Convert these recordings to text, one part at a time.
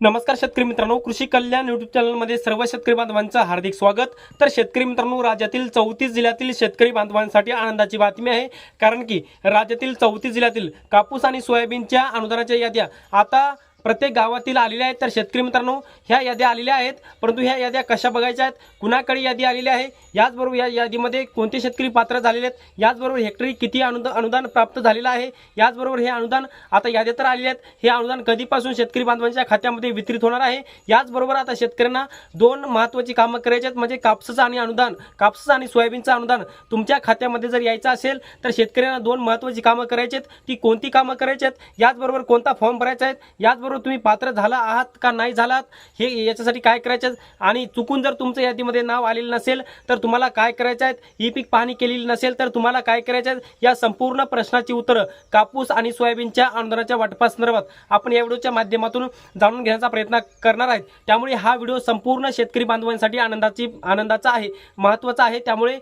नमस्कार शेतकरी मित्रांनो कृषी कल्याण युट्यूब चॅनलमध्ये सर्व शेतकरी बांधवांचं हार्दिक स्वागत. तर शेतकरी मित्रांनो राज्यातील चौतीस जिल्ह्यातील शेतकरी बांधवांसाठी आनंदाची बातमी आहे. कारण की राज्यातील चौतीस जिल्ह्यातील कापूस आणि सोयाबीनच्या अनुदानाच्या याद्या आता प्रत्येक गावातील आलेल्या आहेत. तर शेतकरी मित्रांनो ह्या याद्या आलेल्या आहेत. परंतु ह्या याद्या कशा बघायच्या आहेत? कुणाकडे यादी आलेली आहे? याचबरोबर या यादीमध्ये कोणते शेतकरी पात्र झालेले आहेत? याचबरोबर हेक्टरी किती अनुदान अनुदान प्राप्त झालेलं आहे? याचबरोबर हे अनुदान आता याद्या तर आलेले आहेत. हे अनुदान कधीपासून शेतकरी बांधवांच्या खात्यामध्ये वितरित होणार आहे? याचबरोबर आता शेतकऱ्यांना दोन महत्त्वाची कामं करायची आहेत. म्हणजे कापसाचं आणि अनुदान. कापसाचं आणि सोयाबीनचं अनुदान. तुमच्या खात्यामध्ये जर यायचं असेल तर शेतकऱ्यांना दोन महत्त्वाची कामं करायची आहेत. ती कोणती कामं करायची आहेत? याचबरोबर कोणता फॉर्म भरायचा आहे? याचबरोबर तुम्ही पात्र झाला आहात का नाही झालात? हे याच्यासाठी काय करायचं? आहे आणि चुकून जर तुमचं यादीमध्ये नाव आलेलं नसेल तर तुम्हाला काय करायचं आहे? ई पीक पाहणी केलेली नसेल तर तुम्हाला काय करायचं आहे? या संपूर्ण प्रश्नाची उत्तरं कापूस आणि सोयाबीनच्या अनुदानाच्या वाटपासंदर्भात आपण या व्हिडिओच्या माध्यमातून जाणून घेण्याचा प्रयत्न करणार आहेत. त्यामुळे हा व्हिडिओ संपूर्ण शेतकरी बांधवांसाठी आनंदाची आनंदाचा आहे महत्त्वाचा आहे. त्यामुळे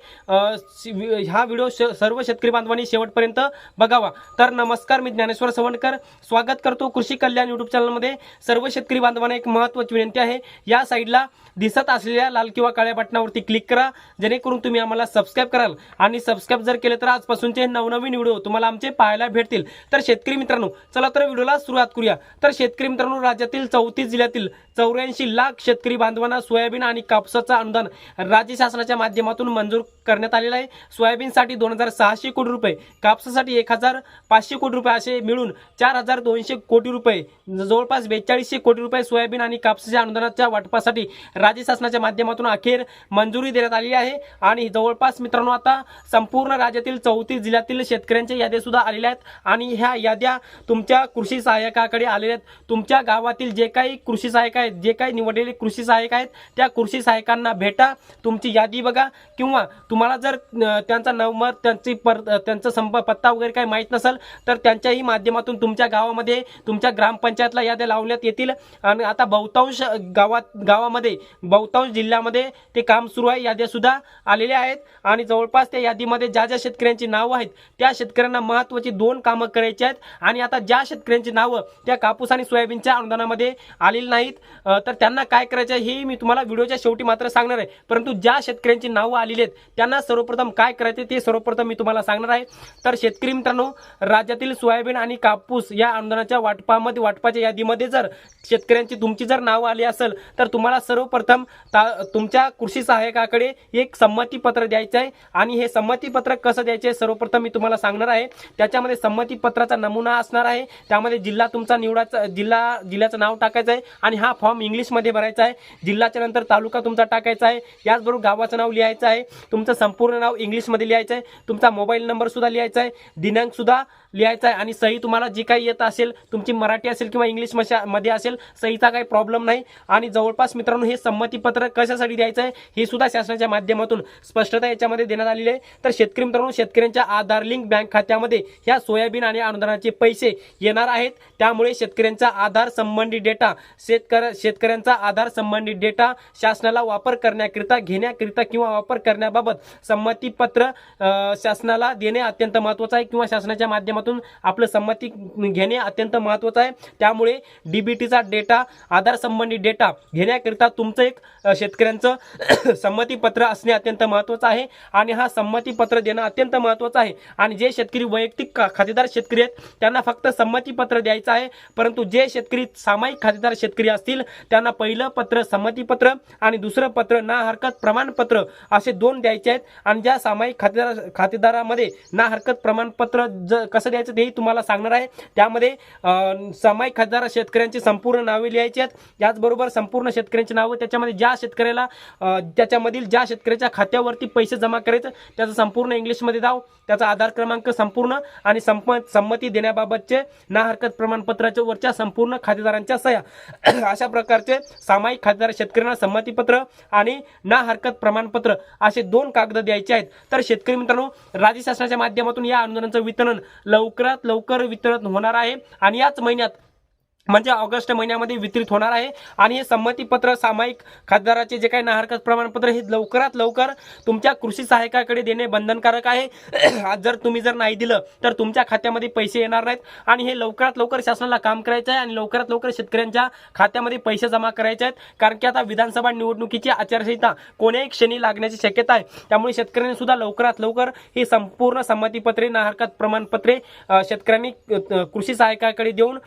हा व्हिडिओ श- सर्व शेतकरी बांधवांनी शेवटपर्यंत बघावा. तर नमस्कार मी ज्ञानेश्वर सवणकर. स्वागत करतो कृषी कल्याण युट्यूब चॅनलमध्ये सर्व शेतकरी बांधवांना एक महत्त्वाची विनंती आहे. या साईडला दिसत असलेल्या लाल किंवा काळ्या बटनावरती क्लिक करा. जेणेकरून तुम्ही आम्हाला सबस्क्राईब कराल. आणि सबस्क्राईब जर केले तर आजपासूनचे नवनवीन व्हिडिओ तुम्हाला आमचे पाहायला भेटतील. तर शेतकरी मित्रांनो चला तर व्हिडिओला सुरुवात करूया. तर शेतकरी मित्रांनो राज्यातील चौतीस जिल्ह्यातील चौऱ्याऐंशी लाख शेतकरी बांधवांना सोयाबीन आणि कापसाचं अनुदान राज्य शासनाच्या माध्यमातून मंजूर करण्यात आलेलं आहे. सोयाबीनसाठी दोन हजार सहाशे कोटी रुपये कापसासाठी एक हजार पाचशे कोटी रुपये असे मिळून चार हजार दोनशे कोटी रुपये जवळपास बेचाळीसशे कोटी रुपये सोयाबीन आणि कापसाच्या अनुदानाच्या वाटपासाठी राज्य शासनाच्या माध्यमातून अखेर मंजुरी देण्यात आलेली आहे. आणि जवळपास मित्रांनो आता संपूर्ण राज्यातील चौतीस जिल्ह्यातील शेतकऱ्यांच्या याद्या सुद्धा आलेल्या आहेत. आणि ह्या याद्या तुमच्या कृषी सहाय्यकाकडे आलेल्या आहेत. तुमच्या गावातील जे काही कृषी सहाय्यक आहेत जे काही निवडलेले कृषी सहाय्यक आहेत त्या कृषी सहाय्यकांना भेटा तुमची यादी बघा. किंवा तुम्हाला जर त्यांचा नंबर त्यांची पर त्यांचा संप पत्ता वगैरे काही माहीत नसेल तर त्यांच्याही माध्यमातून तुमच्या गावामध्ये तुमच्या ग्रामपंचायत जिल्ह्यातल्या याद्या लावण्यात येतील. आणि आता बहुतांश गावात गावामध्ये बहुतांश जिल्ह्यामध्ये ते काम सुरू आहे. याद्या सुद्धा आलेल्या आहेत. आणि जवळपास त्या यादीमध्ये ज्या ज्या शेतकऱ्यांची नावं आहेत त्या शेतकऱ्यांना महत्त्वाची दोन कामं करायची आहेत. आणि आता ज्या शेतकऱ्यांची नावं त्या कापूस आणि सोयाबीनच्या अनुदानामध्ये आलेली नाहीत तर त्यांना काय करायचं आहे हे मी तुम्हाला व्हिडिओच्या शेवटी मात्र सांगणार आहे. परंतु ज्या शेतकऱ्यांची नावं आलेली आहेत त्यांना सर्वप्रथम काय करायचे ते सर्वप्रथम मी तुम्हाला सांगणार आहे. तर शेतकरी मित्रांनो राज्यातील सोयाबीन आणि कापूस या अनुदानाच्या वाटपामध्ये वाटपाच्या यादीमध्ये जर शेतकऱ्यांची तुमची जर नावं आली असेल तर तुम्हाला सर्वप्रथम ता तुमच्या कृषी सहाय्यकाकडे एक संमतीपत्र द्यायचं आहे. आणि हे संमतीपत्र कसं द्यायचं आहे सर्वप्रथम मी तुम्हाला सांगणार आहे. त्याच्यामध्ये संमतीपत्राचा नमुना असणार आहे. त्यामध्ये जिल्हा तुमचा निवडाचा जिल्हा जिल्ह्याचं नाव टाकायचं आहे. आणि हा फॉर्म इंग्लिशमध्ये भरायचा आहे. जिल्ह्याच्या नंतर तालुका तुमचा टाकायचा आहे. याचबरोबर गावाचं नाव लिहायचं आहे. तुमचं संपूर्ण नाव इंग्लिशमध्ये लिहायचं आहे. तुमचा मोबाईल नंबरसुद्धा लिहायचा आहे. दिनांकसुद्धा लिहायचा आहे. आणि सही तुम्हाला जी काही येत असेल तुमची मराठी असेल किंवा इंग्लिश मशा- मध्ये असेल सहीचा काही प्रॉब्लेम नाही. आणि जवळपास मित्रांनो हे संमतीपत्र कशासाठी द्यायचं आहे हे सुद्धा शासनाच्या माध्यमातून स्पष्टता याच्यामध्ये देण्यात आलेली आहे. तर शेतकरी मित्रांनो शेतकऱ्यांच्या आधार लिंक बँक खात्यामध्ये ह्या सोयाबीन आणि अनुदानाचे पैसे येणार आहेत. त्यामुळे शेतकऱ्यांचा आधार संबंधित डेटा शेतकऱ्या शेतकऱ्यांचा आधार संबंधित डेटा शासनाला वापर करण्याकरिता घेण्याकरिता किंवा वापर करण्याबाबत संमतीपत्र शासनाला देणे अत्यंत महत्त्वाचं आहे किंवा शासनाच्या माध्यमातून आपलं संमती घेणे अत्यंत महत्त्वाचं आहे. त्यामुळे डीबीटीचा डेटा आधार संबंधित डेटा घेण्याकरिता तुमचं एक शेतकऱ्यांचं संमतीपत्र असणे अत्यंत महत्त्वाचं आहे आणि हा संमतीपत्र देणं अत्यंत महत्त्वाचं आहे. आणि जे शेतकरी वैयक्तिक का- खातेदार शेतकरी आहेत त्यांना फक्त संमतीपत्र द्यायचं आहे परंतु जे शेतकरी सामायिक खातेदार शेतकरी असतील त्यांना पहिलं पत्र संमतीपत्र आणि दुसरं पत्र ना हरकत प्रमाणपत्र असे दोन द्यायचे आहेत. आणि ज्या सामायिक खातेदार खातेदारामध्ये ना हरकत प्रमाणपत्र ज कसं द्यायचं तेही तुम्हाला सांगणार आहे. त्यामध्ये सामायिक खातेदार शेतकऱ्यांची संपूर्ण नावे लिहायची आहेत. याचबरोबर संपूर्ण शेतकऱ्यांची नावं त्याच्यामध्ये ज्या शेतकऱ्याला त्याच्यामधील ज्या शेतकऱ्याच्या खात्यावरती पैसे जमा करायचं त्याचं संपूर्ण इंग्लिशमध्ये दाव त्याचा आधार क्रमांक संपूर्ण आणि संप संमती देण्याबाबतचे ना हरकत प्रमाणपत्राच्या वरच्या संपूर्ण खातेदारांच्या सह्या. अशा प्रकारचे सामायिक खातेदार शेतकऱ्यांना संमतीपत्र आणि ना हरकत प्रमाणपत्र असे दोन कागद द्यायचे आहेत. तर शेतकरी मित्रांनो राज्य शासनाच्या माध्यमातून या अनुदानाचं वितरण लवकरात लवकर वितरण होणार आहे आणि याच महिन्यात म्हणजे ऑगस्ट महिन्यामध्ये वितरित होणार आहे. आणि हे संमतीपत्र सामायिक खासदाराचे जे काही नाहरकत प्रमाणपत्र हे लवकरात लवकर तुमच्या कृषी सहायकाकडे देणे बंधनकारक आहे. आज जर तुम्ही जर नाही दिलं तर तुमच्या खात्यामध्ये पैसे येणार नाहीत. आणि हे लवकरात लवकर शासनाला काम करायचं आहे आणि लवकरात लवकर शेतकऱ्यांच्या खात्यामध्ये पैसे जमा करायचे आहेत. कारण की आता विधानसभा निवडणुकीची आचारसंहिता कोण्याही क्षणी लागण्याची शक्यता आहे. त्यामुळे शेतकऱ्यांनी सुद्धा लवकरात लवकर ही संपूर्ण संमतीपत्रे नाहरकत प्रमाणपत्रे शेतकऱ्यांनी कृषी सहायकाकडे देऊन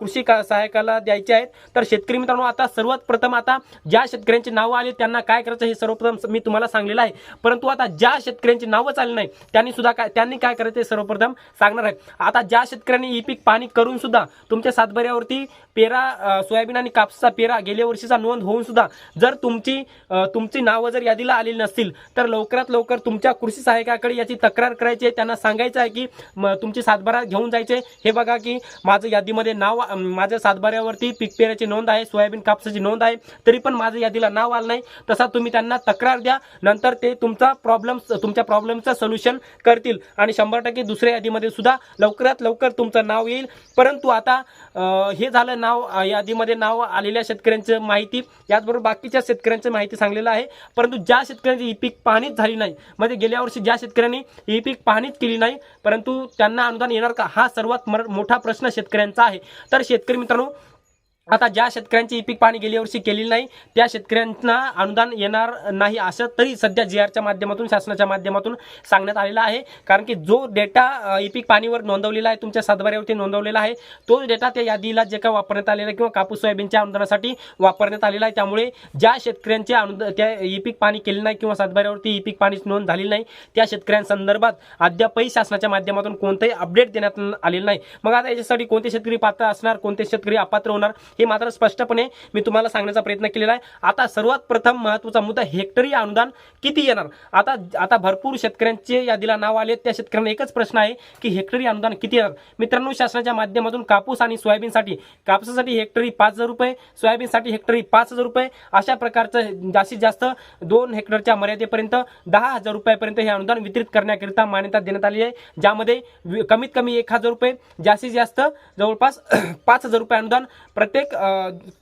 कृषी का- सहायकाला द्यायचे आहेत. तर शेतकरी मित्रांनो आता सर्वात प्रथम आता ज्या शेतकऱ्यांची नावं आली त्यांना काय करायचं हे सर्वप्रथम मी तुम्हाला सांगलेलं आहे. परंतु आता ज्या शेतकऱ्यांची नावच आली नाही त्यांनी सुद्धा काय त्यांनी काय करायचं हे सर्वप्रथम सांगणार आहे. आता ज्या शेतकऱ्यांनी ई पीक पाणी करून सुद्धा तुमच्या सातबाऱ्यावरती पेरा सोयाबीन आणि कापसाचा पेरा गेल्या वर्षीचा नोंद होऊन सुद्धा जर तुमची तुमची नावं जर यादीला आलेली नसतील तर लवकरात लवकर तुमच्या कृषी सहायकाकडे याची तक्रार करायची आहे. त्यांना सांगायचं आहे की तुमची सातबारा घेऊन जायचे. हे बघा की माझं यादीमध्ये नाव माझ्या सातबाऱ्यावरती पीक पेराची नोंद आहे सोयाबीन कापसाची नोंद आहे तरी पण माझं यादीला नाव आलं नाही. तसा तुम्ही त्यांना तक्रार द्या नंतर ते तुमचा प्रॉब्लेम तुमच्या प्रॉब्लेमचं सोल्युशन करतील. आणि शंभर टक्के दुसऱ्या यादीमध्ये सुद्धा लवकरात लवकर तुमचं नाव येईल. परंतु आता हे झालं नाव यादीमध्ये नाव आलेल्या शेतकऱ्यांचं माहिती याचबरोबर बाकीच्या शेतकऱ्यांची माहिती सांगलेलं आहे. परंतु ज्या शेतकऱ्यांची ई पीक पाहणीच झाली नाही म्हणजे गेल्या वर्षी ज्या शेतकऱ्यांनी ई पीक पाहणीच केली नाही परंतु त्यांना अनुदान येणार का? हा सर्वात मर- मोठा प्रश्न शेतकऱ्यांचा आहे. तर शेतकरी मित्रांनो आता ज्या शेतकऱ्यांची ई पीक पाणी गेल्या वर्षी केलेली नाही त्या शेतकऱ्यांना अनुदान येणार नाही असं तरी सध्या जी आरच्या माध्यमातून शासनाच्या माध्यमातून सांगण्यात आलेला आहे. कारण की जो डेटा ई पीक पाणीवर नोंदवलेला आहे तुमच्या सातबाऱ्यावरती नोंदवलेला आहे तो डेटा त्या यादीला जे काय वापरण्यात आलेला आहे किंवा कापूस सोयाबीनच्या अनुदानासाठी वापरण्यात आलेला आहे. त्यामुळे ज्या शेतकऱ्यांचे अनुदान त्या ई पीक पाणी केले नाही किंवा सातबाऱ्यावरती ई पीक पाणीची नोंद झालेली नाही त्या शेतकऱ्यांसंदर्भात अद्यापही शासनाच्या माध्यमातून कोणतंही अपडेट देण्यात आलेलं नाही. मग आता याच्यासाठी कोणते शेतकरी पात्र असणार कोणते शेतकरी अपात्र होणार हे मात्र स्पष्टपणे मी तुम्हाला सांगण्याचा प्रयत्न केलेला आहे. आता सर्वात प्रथम महत्त्वाचा मुद्दा हेक्टरी अनुदान किती येणार? आता आता भरपूर शेतकऱ्यांचे यादीला नाव आले. त्या शेतकऱ्यांना एकच प्रश्न आहे की हेक्टरी अनुदान किती येणार? मित्रांनो शासनाच्या माध्यमातून कापूस आणि सोयाबीनसाठी कापसासाठी हेक्टरी पाच हजार रुपये सोयाबीनसाठी हेक्टरी पाच हजार रुपये अशा प्रकारचं जास्तीत जास्त दोन हेक्टरच्या मर्यादेपर्यंत दहा हजार रुपयापर्यंत हे अनुदान वितरित करण्याकरिता मान्यता देण्यात आली आहे. ज्यामध्ये कमीत कमी एक हजार रुपये जास्तीत जास्त जवळपास पाच हजार रुपये अनुदान प्रत्येक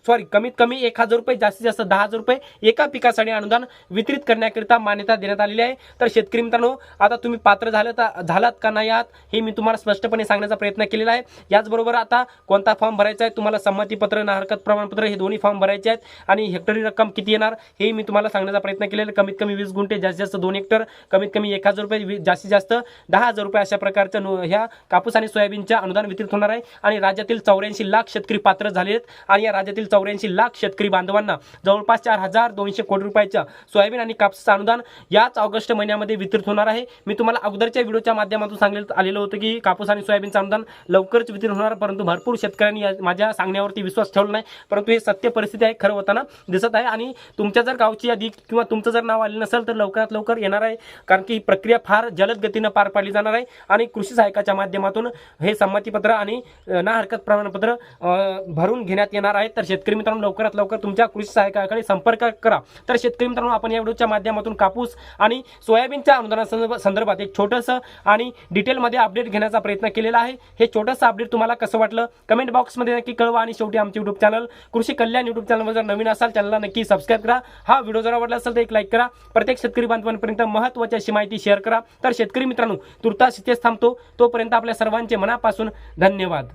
सॉरी कमीत कमी एक हजार रुपये जास्तीत जास्त दहा हजार रुपये एका पिकासाठी अनुदान वितरित करण्याकरिता मान्यता देण्यात आलेली आहे. तर शेतकरी मित्रांनो आता तुम्ही पात्र झालं तर झालात का नाही आहात हे मी तुम्हाला स्पष्टपणे सांगण्याचा प्रयत्न केलेला आहे. याचबरोबर आता कोणता फॉर्म भरायचा आहे तुम्हाला संमतीपत्र ना हरकत प्रमाणपत्र हे दोन्ही फॉर्म भरायचे आहेत आणि हेक्टरी रक्कम किती येणार हे मी तुम्हाला सांगण्याचा प्रयत्न केलेला आहे. कमीत कमी वीस गुंठे जास्तीत जास्त दोन हेक्टर कमीत कमी एक हजार रुपये वी- जास्तीत जास्त दहा हजार रुपये अशा प्रकारच्या ह्या कापूस आणि सोयाबीनच्या अनुदान वितरित होणार आहे. आणि राज्यातील चौऱ्याऐंशी लाख शेतकरी पात्र झाले आहेत आणि या राज्यातील चौऱ्याऐंशी लाख शेतकरी बांधवांना जवळपास चार हजार दोनशे कोटी रुपयाच्या सोयाबीन आणि कापसाचं अनुदान याच ऑगस्ट महिन्यामध्ये वितरित होणार आहे. मी तुम्हाला अगोदरच्या व्हिडिओच्या माध्यमातून सांगण्यात आलेलं होतं की कापूस आणि सोयाबीनचं अनुदान लवकरच वितरित होणार परंतु भरपूर शेतकऱ्यांनी या- माझ्या सांगण्यावरती विश्वास ठेवला नाही. परंतु हे सत्य परिस्थिती आहे खरं होताना दिसत आहे. आणि तुमच्या जर गावची यादी किंवा तुमचं जर नाव आले नसेल तर लवकरात लवकर येणार आहे कारण की ही प्रक्रिया फार जलद गतीनं पार पाडली जाणार आहे. आणि कृषी सहायकाच्या माध्यमातून हे संमतीपत्र आणि ना हरकत प्रमाणपत्र भरून भरून घेण्यात येणार आहेत तर शेतकरी मित्रांनो लवकरात लवकर तुमच्या कृषी सहायकाकडे संपर्क करा. तर शेतकरी मित्रांनो आपण या व्हिडिओच्या माध्यमातून कापूस आणि सोयाबीनच्या अनुदाना संदर्भात एक छोटंसं आणि डिटेलमध्ये अपडेट घेण्याचा प्रयत्न केलेला आहे. हे छोटंसं अपडेट तुम्हाला कसं वाटलं? कमेंट बॉक्समध्ये नक्की कळवा आणि शेवटी आमचे युट्यूब चॅनल कृषी कल्याण युट्यूब चॅनलवर जर नवीन असाल चॅनलला नक्की सबस्क्राईब करा. हा व्हिडिओ जर आवडला असेल तर एक लाईक करा. प्रत्येक शेतकरी बांधवांपर्यंत महत्त्वाची अशी माहिती शेअर करा. तर शेतकरी मित्रांनो तुर्तास इथेच थांबतो. तोपर्यंत आपल्या सर्वांचे मनापासून धन्यवाद.